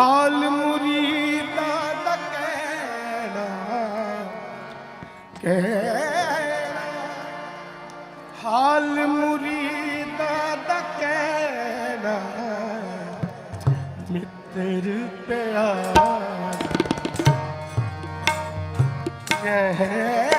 ਹਾਲ ਮੁਰੀਦਾ ਦਾ ਕਹਿਣਾ ਕਹਿ ਹਾਲ ਮੁਰੀਦਾ ਦਾ ਕਹਿਣਾ ਮਿੱਤਰ ਪਿਆਰ। ਕਹਿ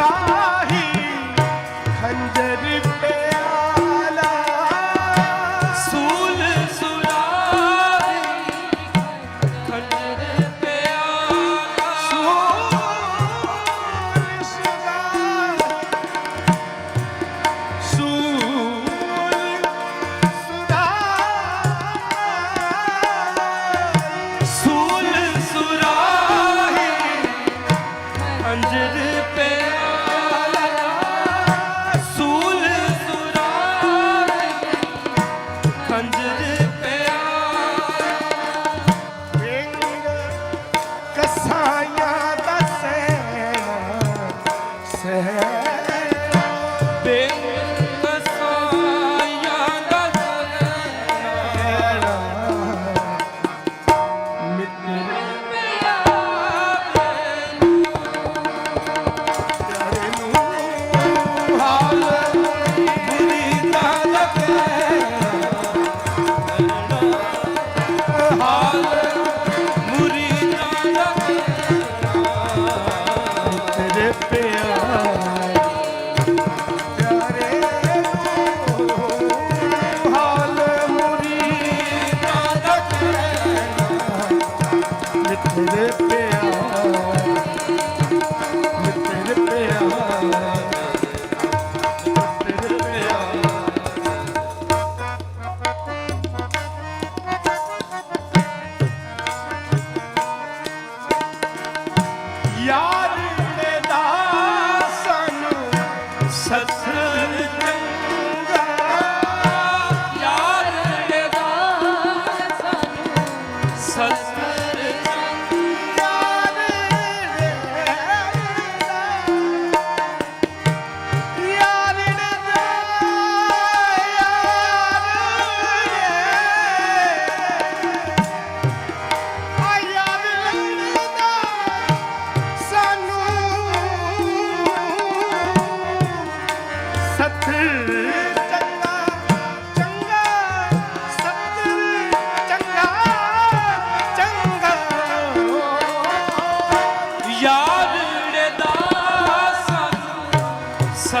इलाही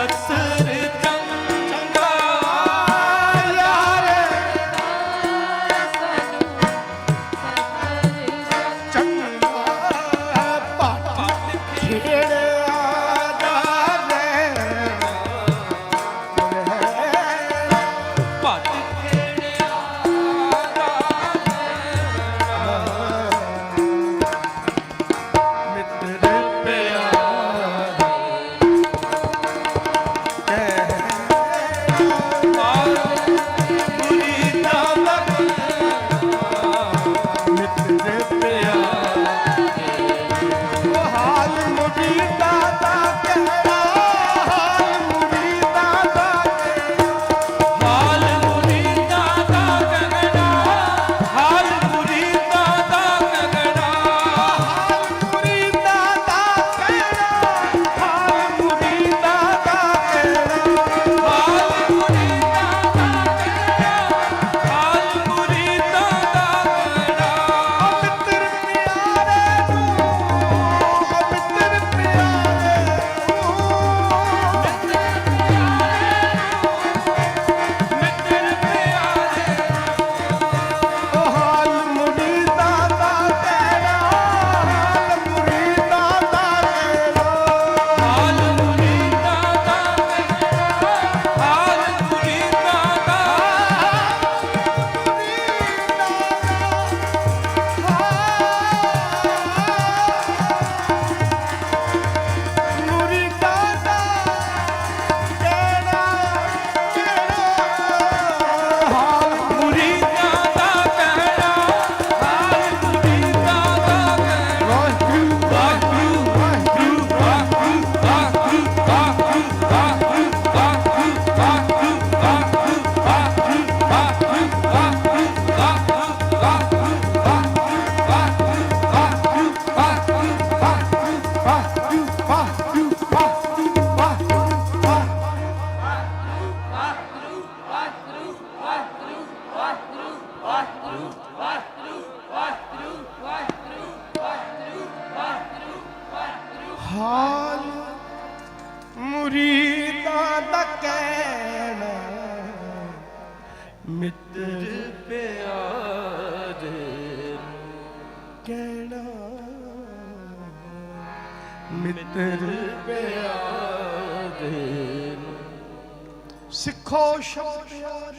सत्तर ਮਿੱਤਰ ਪਿਆਰੇ ਕਹਿਣਾ। ਮਿੱਤਰ ਪਿਆਰੇ ਸਿੱਖੋ ਸ਼ਬਦ